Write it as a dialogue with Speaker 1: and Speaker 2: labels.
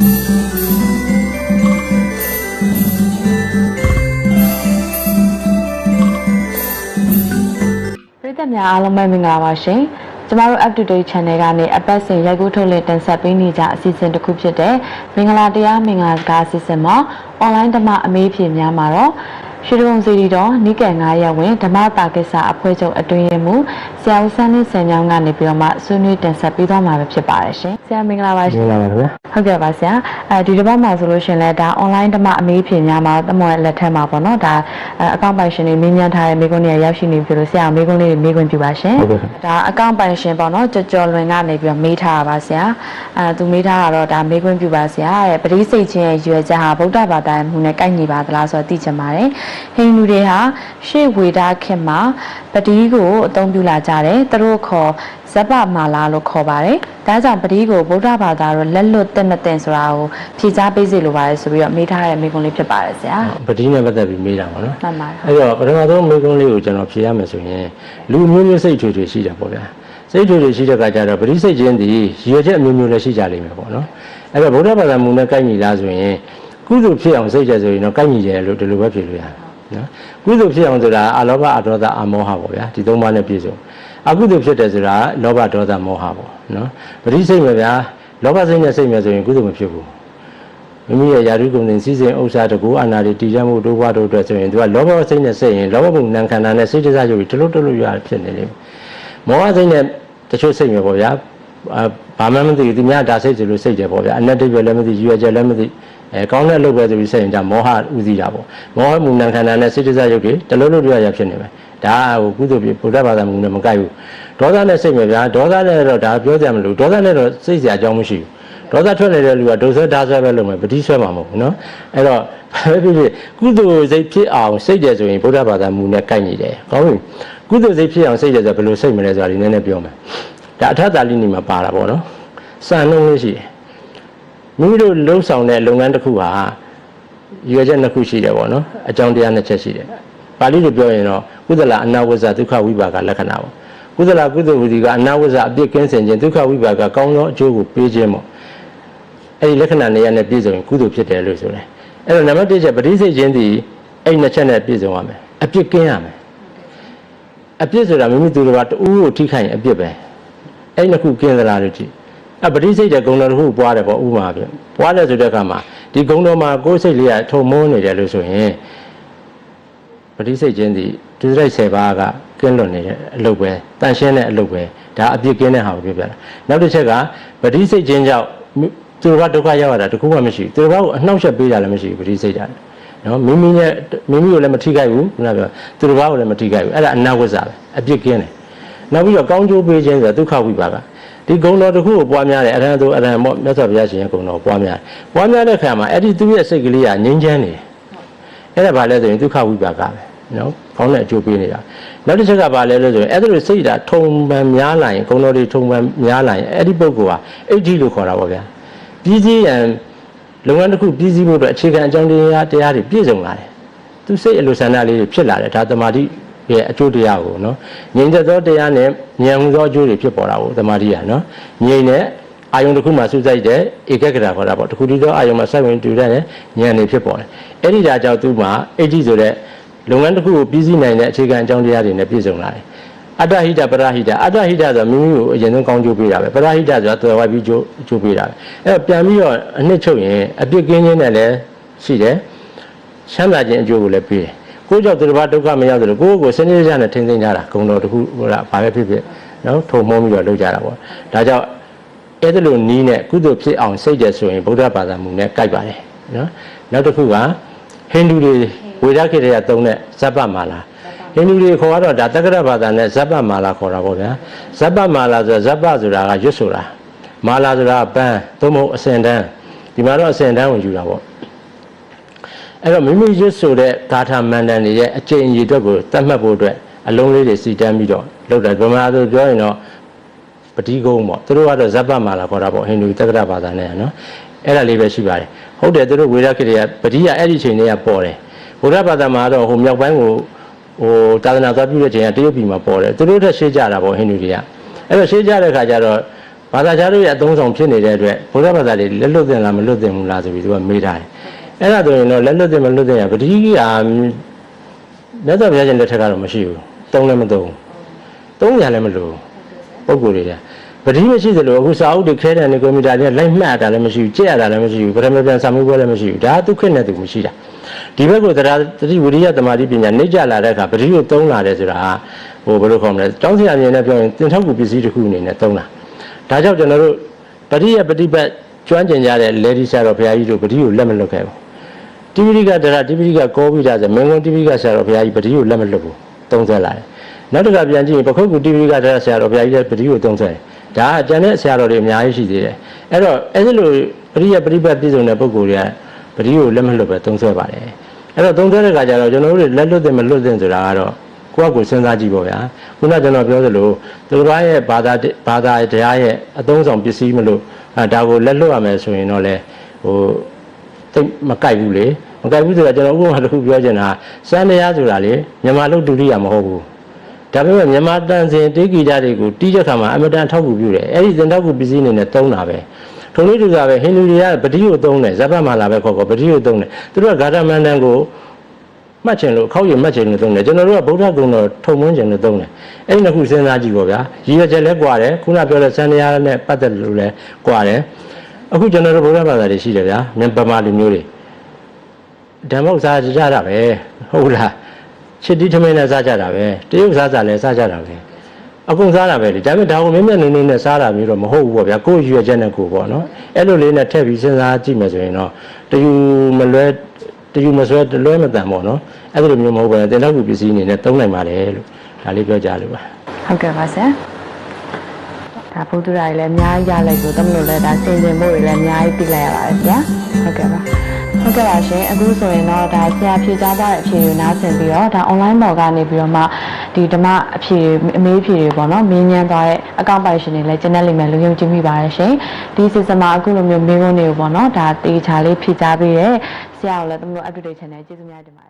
Speaker 1: ပရိသတ်များအားလုံးပဲမင်္ဂလာပါရှင်ကျမတို့ up to date channel ကနေအပတ်စဉ်ရိုက်ကူးထုတ်လင်းတင်ဆက်ပေးနေကြအစီအစဉ်တစ်ခုဖြစ်တဲ့မင်္ဂလာတရားမင်္ဂလာစကားအစီအစဉ်မှာ online ဓမ္မအမေးဖြေများမှာတော့ရွှေဒုံစီရီတော်နိကေ9ရက်ဝင်ဓမ္မတာကိစ္စအဖွဲ့ချုပ်အတွင်းရေးမှူးဆရာဦးစန်းလင်းစံညောင်းကနေပြီးတော့မှဆွေးနွေးတင်ဆက်ပေးသွားမှာပဲဖြစ်ပါတယ်ရှင်ဆရာမင်္ဂလာပါရှင်
Speaker 2: မင်္ဂလာပါခင်ဗျာ
Speaker 1: ဟုတ်ကဲ့ပါဆရာအဲဒီတစ်ပတ်မှာဆိုလို့ရှရင်လဲဒါ online ဓမ္မအမေးဖြေများမှာတမောရဲ့လက်ထက်မှာပေါ့နော်ဒါအကောင့်ပိုင်ရှင်တွေမြင်းမြန်းထားတဲ့မိကုန်းတွေရောက်ရှိနေပြီလို့ဆရာမိကုန်းလေးတွေမိကုန်းပြပါရှင်
Speaker 2: ဟုတ်ကဲ့ခင်ဗျာ
Speaker 1: ဒါအကောင့်ပိုင်ရှင်ပေါ့နော်ကြော်ကြော်လွင်ကနေပြီးတော့မေးထားတာပါဆရာအဲသူမေးထားတာတော့ဒါမိကုန်းပြပါဆရာတဲ့ပရိစိတ်ချင်းရဲ့ရွယ်ချက်ဟာဗုဒ္ဓဘာသာမှုနဲ့ကိုက်ညီပါသလားဆိုတော့သိချင်ပါတယ်ဟိန္ဒူတွေဟာရှေ့ဝေဒခေတ်မှာပတိကိုအသုံးပြုလာကြတယ်သူတို့ခေါ်ဇပမာလာလို့ခေါ်ပါတယ်ဒါကြောင့်ပတိကိုဗုဒ္ဓဘာသာတော့လက်လွတ်တဲ့မတဲ့ဆိုတာကိုဖြေချပေးစီလိုပါတယ်ဆိုပြီးတော့မေးထားတဲ့မိကုန်းလေးဖြစ်ပါတယ်ဆရာ
Speaker 2: ပတိနဲ့ပတ်သက်ပြီးမေးတာပေါ့နော်
Speaker 1: မှန်ပါတယ်
Speaker 2: အဲ့တော့ပထမဆုံးမေးခွန်းလေးကိုကျွန်တော်ဖြေရမယ်ဆိုရင်လူမျိုးမျိုးစိတ်ထွေထွေရှိတယ်ပေါ့ဗျာစိတ်ထွေထွေရှိတဲ့အခါကျတော့ပရိစိတ်ချင်းဒီရည်ရွယ်ချက်အမျိုးမျိုးလည်းရှိကြလိမ့်မယ်ပေါ့နော်အဲ့တော့ဗုဒ္ဓဘာသာမူနဲ့ကိုက်ညီလားဆိုရင်ကုသိုလ်ဖြစ်အောင်စိတ်ချက်ဆိုရင်တော့ကိုက်ညီတယ်လို့ဒီလိုပဲဖြေလို့ရတယ်နော်ကုသိုလ်ဖြစ်အောင်ဆိုတာအလောဘအဒေါသအမောဟပေါ့ဗျာဒီသုံးပါးနဲ့ပြည့်စုံ အကုသိုလ်ဖြစ်တယ်ဆိုတာလောဘဒေါသမောဟပေါ့နော်ပရိစိတ်ပဲဗျာလောဘစိတ်နဲ့စိတ်နဲ့ဆိုရင်ကုသိုလ်မဖြစ်ဘူးမိမိရဲ့ယာရုကုန်တင်စည်းစိမ်ဥစ္စာတကူအနာတွေတည်ရမှုဒုဘတို့အတွက်ဆိုရင်သူကလောဘစိတ်နဲ့စိတ်ရင်လောဘဘုံနံခန္ဓာနဲ့စိတ်တစားရုပ်ပြီးတလို့တလို့ရဖြစ်နေတယ်မောဟစိတ်နဲ့တချို့စိတ်မျိုးပေါ့ဗျာအာဘာမှမသိဘူးသူများဒါစိတ်ဆိုလို့စိတ်တယ်ပေါ့ဗျာအနတ္တိပဲလည်းမသိရွယ်ချက်လည်းမသိအဲကောင်းတဲ့အလုပ်ပဲဆိုပြီးစိတ်ရင်ဒါမောဟဥသိတာပေါ့မောဟမူနံခန္ဓာနဲ့စိတ်တစားရုပ်တွေတလို့တလို့ရဖြစ်နေမယ် ဒါဟိုကုသိုလ်ပြဗုဒ္ဓဘာသာမူနဲ့မကိုက်ဘူးဒေါသနဲ့စိတ်ပဲဗျာဒေါသနဲ့တော့ဒါပြောကြမလို့ဒေါသနဲ့တော့စိတ်เสียအကြောင်းမရှိဘူး ဒေါသထွက်နေတဲ့လူကဒုဆွဲဓာဆွဲပဲလုပ်မယ်ပတိဆွဲမှာမဟုတ်ဘူးเนาะအဲ့တော့ဘာပဲဖြစ်ဖြစ်ကုသိုလ်စိတ်ဖြစ်အောင်စိတ်တယ်ဆိုရင်ဗုဒ္ဓဘာသာမူနဲ့ကိုက်ညီတယ်ကောင်းပြီကုသိုလ်စိတ်ဖြစ်အောင်စိတ်တယ်ဆိုဘယ်လိုစိတ်မလဲဆိုတာဒီနည်းနည်းပြောမယ်ဒါအထက်သာလိနေမှာပါတာပေါ့နော်စံနှုံးလေးရှိတယ်မိမိတို့လှုပ်ဆောင်တဲ့လုပ်ငန်းတစ်ခုဟာရွေချက်နှစ်ခုရှိတယ်ပေါ့နော်အကြောင်းတရားနှစ်ချက်ရှိတယ် ပါဠိလိုပြောရင်တော့ကုသလအနာဝဇ္ဇဒုက္ခဝိပါကလက္ခဏာပေါ့ကုသလကုသိုလ်ဝိဒီကအနာဝဇ္ဇအပြစ်ကင်းစင်ခြင်းဒုက္ခဝိပါကကောင်းသောအကျိုးကိုပေးခြင်းပေါ့အဲ့ဒီလက္ခဏာနေရာနဲ့ပြည့်စုံရင်ကုသိုလ်ဖြစ်တယ်လို့ဆိုတယ်အဲ့တော့နံပါတ်1ချက်ပဋိစိတ်ခြင်းဒီအဲ့ဒီနှစ်ချက်နဲ့ပြည့်စုံရမယ်အပြစ်ကင်းရမယ်အပြစ်ဆိုတာမိမိသူတော်ဘာတူကိုထိခိုက်ရင်အပြစ်ပဲအဲ့ဒီနှစ်ခုကင်းသလားလို့ကြည့်အပဋိစိတ်တဲ့ဂုဏ်တော်တစ်ခုပွားတယ်ပေါ့ဥပမာပြပွားတယ်ဆိုတဲ့အခါမှာဒီဂုဏ်တော်မှာကိုယ်စိတ်လေးကထုံမုန်းနေတယ်လို့ဆိုရင် ပဋိစိတ်ခြင်းဒီဒုစရိုက်10ပါးကကင်းလွတ်နေတဲ့အလုပ်ပဲတန်ရှင်းတဲ့အလုပ်ပဲဒါအပြစ်ကင်းတဲ့ဟာကိုပြောပြတာနောက်တစ်ချက်ကပဋိစိတ်ခြင်းကြောင့်သူတို့ကဒုက္ခရောက်ရတာတခုမှမရှိဘူးသူတို့ကအနှောက်အယှက်ပေးတာလည်းမရှိဘူးပရိစိတ်တာနော်မိမိနဲ့မိမိကိုလည်းမထိခိုက်ဘူးခုနကပြောသူတို့ကိုလည်းမထိခိုက်ဘူးအဲ့ဒါအနာဝဇ္ဇပဲအပြစ်ကင်းတယ်နောက်ပြီးတော့ကောင်းကျိုးပေးခြင်းဆိုတာဒုက္ခဝိပါကဒီဂုဏ်တော်တစ်ခုကိုပွားများတယ်အရဟံသူအရဟံမောမြတ်စွာဘုရားရှင်ရဲ့ဂုဏ်တော်ကိုပွားများတယ်ပွားများတဲ့ခါမှာအဲ့ဒီသူရဲ့စိတ်ကလေးကငြိမ်းချမ်းနေတယ်အဲ့ဒါဘာလဲဆိုရင်ဒုက္ခဝိပါကပဲ နော်ကောင်းတဲ့အကျိုးပေးနေတာနောက်တစ်ချက်ကဘာလဲလို့ဆိုရင်အဲ့ဒါလိုစိတ်ဓာတ်ထုံပန်များလာရင်ဂုဏ်တော်တွေထုံပန်များလာရင်အဲ့ဒီပုဂ္ဂိုလ်ဟာအဋ္ဌိလို့ခေါ်တာပေါ့ဗျာပြည်စည်းရန်လုပ်ငန်းတစ်ခုပြည်စည်းဖို့အတွက်အခြေခံအကြောင်းတရားတရားတွေပြည့်စုံလာတယ်။သူစိတ်အလိုဆန္ဒလေးတွေဖြစ်လာတယ်ဒါသမာဓိရဲ့အကျိုးတရားကိုနော်။ငြိမ်သက်သောတရားနဲ့ဉာဏ်ဟူသောအကျိုးတွေဖြစ်ပေါ်တာကိုသမာဓိရနော်။ငြိမ်တဲ့အာယုံတစ်ခုမှစူးစိုက်တဲ့ဧကဂရခေါ်တာပေါ့။တစ်ခုတည်းသောအာယုံမှာစိုက်ဝင်တူတဲ့ဉာဏ်တွေဖြစ်ပေါ်တယ်။အဲ့ဒီဒါကြောင့်သူ့မှာအဋ္ဌိဆိုတဲ့ လုပ်ငန်းတစ်ခုကိုပြည်စည်းနိုင်တဲ့အခြေခံအကြောင်းတရားတွေနဲ့ပြည့်စုံလာတယ်။အတ္တဟိတပရဟိတအတ္တဟိတဆိုတာမိမိကိုအရင်ဆုံးကောင်းကျိုးပေးတာပဲပရဟိတဆိုတာတော်ဝိုက်ပြီးကျိုးကျိုးပေးတာပဲအဲ့တော့ပြန်ပြီးတော့အနှစ်ချုပ်ရင်အပြစ်ကင်းခြင်းနဲ့လည်းရှိတယ်ချမ်းသာခြင်းအကျိုးကိုလည်းပေးတယ်ကိုယ်ကြောင့်သူတစ်ပါးဒုက္ခမရောက်သလိုကိုယ့်ကိုယ်စနစ်တကျနဲ့ထိန်းသိမ်းကြတာဂုံတော်တစ်ခုဟိုလားဘာပဲဖြစ်ဖြစ်နော်ထုံမုံပြီးတော့လုပ်ကြတာပေါ့ဒါကြောင့်အဲ့ဒါလိုနီးနဲ့ကုသိုလ်ဖြစ်အောင်စိတ်ကြဆိုရင်ဗုဒ္ဓဘာသာမူနဲ့ကြိုက်ပါတယ်နော်နောက်တစ်ခုကဟိန္ဒူတွေ ဝေဒခေတ္တရသုံးတဲ့ဇပ္ပမာလာဟိန္ဒူတွေခေါ်တော့ဒါတက္ကရဘာသာနဲ့ဇပ္ပမာလာခေါ်တာပေါ့ဗျာဇပ္ပမာလာဆိုတာဇပ္ပဆိုတာကရွတ်ဆိုတာမာလာဆိုတာကပန်းသို့မဟုတ်အစင်တန်းဒီမှာတော့အစင်တန်းကိုယူတာပေါ့အဲ့တော့မိမိရွတ်ဆိုတဲ့ဂါထာမန္တန်တွေရဲ့အကျင့်အကြီးအတွက်ကိုသတ်မှတ်ဖို့အတွက်အလုံးလေးတွေစီတန်းပြီးတော့လုပ်တယ်ဗမာဆိုပြောရင်တော့ပတိကုန်းပေါ့သူတို့ကတော့ဇပ္ပမာလာခေါ်တာပေါ့ဟိန္ဒူတက္ကရဘာသာနဲ့နော်အဲ့ဒါလေးပဲရှိပါတယ်ဟုတ်တယ်သူတို့ဝေဒခေတ္တကပတိကအဲ့ဒီချိန်လေးကပေါ်တယ် ဘုရားဘာသာမှာတော့ဟိုမြောက်ပိုင်းကိုဟိုသာသနာသွားပြုတဲ့ချိန်ကတရုတ်ပြည်မှာပေါ်တယ်သူတို့ထက်ရှေ့ကြတာပေါ့ဟိန္ဒူတွေကအဲ့တော့ရှေ့ကြတဲ့ခါကျတော့ဟဘာသာကြားတို့ရဲ့အသုံးဆောင်ဖြစ်နေတဲ့အတွက်ဘုရားဘာသာတွေလက်လွတ်တင်လားမလွတ်တင်ဘူးလားဆိုပြီးသူကမေးထားတယ်အဲ့ဒါဆိုရင်တော့လက်လွတ်တင်မလွတ်တင်ရပတိကမြတ်စွာဘုရားရှင်လက်ထက်ကတော့မရှိဘူးသုံးလည်းမသုံးဘူးသုံးရလည်းမလို့ပုံကိုယ်တွေကပတိမရှိသလိုအခုစာအုပ်တွေခဲတဲ့နေကွန်ပျူတာတွေလိုက်မှတ်တာလည်းမရှိဘူးကြည့်ရတာလည်းမရှိဘူးပထမပြန်စာမေးပွဲလည်းမရှိဘူးဒါကသူခက်နေသူမရှိတာ ဒီဘက်ကိုတရားတတိဝိရိယတမာတိပညာနှိမ့်ကြလာတဲ့အခါပတိကိုသုံးလာတယ်ဆိုတာဟိုဘယ်လိုခေါ်မလဲတောင်းစရာမြင်နဲ့ပြောရင်သင်ထောက်ကူပစ္စည်းတစ်ခုအနေနဲ့သုံးတာဒါကြောင့်ကျွန်တော်တို့ပတိယပฏิပတ်ကျွမ်းကျင်ကြတဲ့လေဒီဆရာတော်ဘုရားကြီးတို့ပတိကိုလက်မလွတ်ခဲ့ဘူးတိပိဋကတရားတိပိဋကကောပြီးတာဆိုမင်းကုန်းတိပိဋကဆရာတော်ဘုရားကြီးပတိကိုလက်မလွတ်ဘူးသုံးဆလာတယ်နောက်တစ်ခါပြန်ကြည့်ရင်ပခုတ်ကူတိပိဋကတရားဆရာတော်ဘုရားကြီးလည်းပတိကိုသုံးဆတယ်ဒါကကျန်တဲ့ဆရာတော်တွေအများကြီးရှိသေးတယ်အဲ့တော့အဲ့ဒီလိုပရိယပရိပတ်ပြည့်စုံတဲ့ပုဂ္ဂိုလ်တွေက ပတိကိုလက်မလွတ်ပဲသုံးဆပါတယ်အဲ့တော့သုံးဆတဲ့ခါကျတော့ကျွန်တော်တို့တွေလက်လွတ်တယ်မလွတ်တယ်ဆိုတာကတော့ကိုယ့်အကိုစဉ်းစားကြည့်ပေါ့ဗျာခုနကကျွန်တော်ပြောသလိုသူတို့ရဲ့ဘာသာဘာသာတရားရဲ့အသုံးဆောင်ပစ္စည်းမလို့အဲဒါကိုလက်လွတ်ရမယ်ဆိုရင်တော့လေဟိုတိတ်မကြိုက်ဘူးလေမကြိုက်ဘူးဆိုတာကျွန်တော်ဥပမာတစ်ခုပြောချင်တာစံတရားဆိုတာလေမြန်မာလူဒုတိယမဟုတ်ဘူးဒါပေမဲ့မြန်မာတန်စင်တေးဂီတတွေကိုတီးတဲ့ခါမှာအမတန်ထောက်ကူပြုတယ်အဲ့ဒီသင်ထောက်ကူပစ္စည်းအနေနဲ့သုံးတာပဲ ထုံလေးတူကပဲဟိန္ဒူတွေကပတိကိုသုံးတယ်ဇဗတ်မာလာပဲခေါ်ခေါ်ပတိကိုသုံးတယ်သူတို့ကဂါရမန္တန်ကိုမှတ်ချင်လို့ခောက်ရမှတ်ချင်လို့သုံးတယ်ကျွန်တော်တို့ကဗုဒ္ဓဂုဏ်တော်ထုံမွန်းချင်လို့သုံးတယ်အဲ့ဒီနှစ်ခုစဉ်းစားကြည့်ပါဗျာရည်ရွယ်ချက်လည်းကွာတယ်ခုနပြောတဲ့စံတရားနဲ့ပတ်သက်လို့လည်းကွာတယ်အခုကျွန်တော်တို့ဗုဒ္ဓဘာသာတွေရှိတယ်ဗျာမြန်မာဗမာလူမျိုးတွေဓမ္မဥစားကြတာပဲဟုတ်လားချစ်တိထမင်းနဲ့စားကြတာပဲတရုတ်စားစားလည်းစားကြတာပဲ အကုန်စားတာပဲလေဒါပေမဲ့ဒါကိုမြင့်မြတ်နုံနုံနဲ့စားတာမျိုးတော့မဟုတ်ဘူးပေါ့ဗျာကိုယ့်ရွယ်ချက်နဲ့ကိုယ်ပေါ့နော်အဲ့လိုလေးနဲ့ထည့်ပြီးစဉ်းစားကြည့်မယ်ဆိုရင်တော့တယူမလွဲတယူမဆွဲတလွဲမတန်ပေါ့နော်အဲ့လိုမျိုးမဟုတ်ဘူးတင်တော့ကူပစ္စည်းအနေနဲ့သုံးနိုင်ပါတယ်လို့ဒါလေးပြောကြလို့ပါ
Speaker 1: ဟုတ်ကဲ့ပါဆရာဒါဘုဒ္ဓရာကြီးလည်းအများကြီးရလိုက်ကိုတမလို့လည်းဒါစင်စင်ဖို့တွေလည်းအများကြီးပြလိုက်ရပါတယ်ဗျာဟုတ်ကဲ့ပါ ဟုတ်ကဲ့ပါရှင်အခုဆိုရင်တော့ဒါဆရာဖြေကြားသွားတဲ့အဖြေကိုနားဆင်ပြီးတော့ဒါ online ပေါ်ကနေပြီးတော့မှဒီဓမ္မအဖြေအမေးအဖြေတွေပေါ့နော်မင်းညမ်းသွားတဲ့အကောင့်ပိုင်ရှင်တွေလည်းကျန်တဲ့လိမ့်မယ်လူယုံကြည်မိပါတယ်ရှင်ဒီစီစမှာအခုလိုမျိုးမေးခွန်းတွေကိုပေါ့နော်ဒါတေချာလေးဖြေကြားပေးတဲ့ဆရာကိုလည်းတမလို့ update channel ကျေးဇူးများတင်ပါတယ်